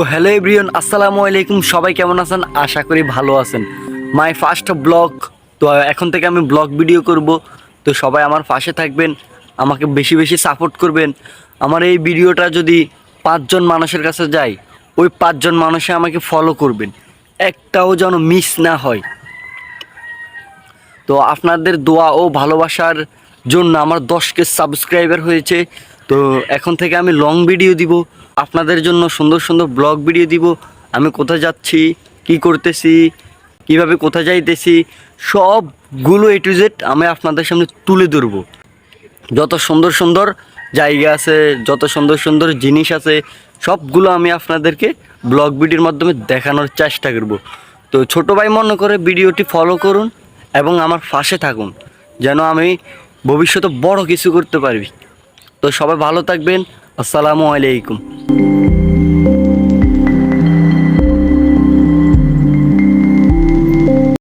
Hello everyone আসসালামু আলাইকুম। সবাই কেমন আছেন? আশা করি ভালো আছেন। মাই ফার্স্ট ব্লগ, তো এখন থেকে আমি ব্লগ ভিডিও করব। তো সবাই আমার পাশে থাকবেন, আমাকে বেশি বেশি সাপোর্ট করবেন। আমার এই ভিডিওটা যদি পাঁচজন মানুষের কাছে যায়, ওই পাঁচজন মানুষে আমাকে ফলো করবেন। একটাও যেন মিস না হয়। তো আপনাদের দোয়া ও ভালোবাসার জন্য আমার দশকে সাবস্ক্রাইবার হয়েছে। তো এখন থেকে আমি লং ভিডিও দিব। আপনাদের জন্য সুন্দর সুন্দর ব্লগ ভিডিও দিব। আমি কোথায় যাচ্ছি, কি করতেছি, কীভাবে কোথায় যাইতেছি, সবগুলো এ টু জেড আমি আপনাদের সামনে তুলে ধরবো। যত সুন্দর সুন্দর জায়গা আছে, যত সুন্দর সুন্দর জিনিস আছে, সবগুলো আমি আপনাদেরকে ব্লগ ভিডিওর মাধ্যমে দেখানোর চেষ্টা করব। তো ছোট ভাই মনে করে ভিডিওটি ফলো করুন এবং আমার পাশে থাকুন, যেন আমি ভবিষ্যতে বড় কিছু করতে পারবি তো সবাই ভালো থাকবেন। আসসালামু আলাইকুম। thank you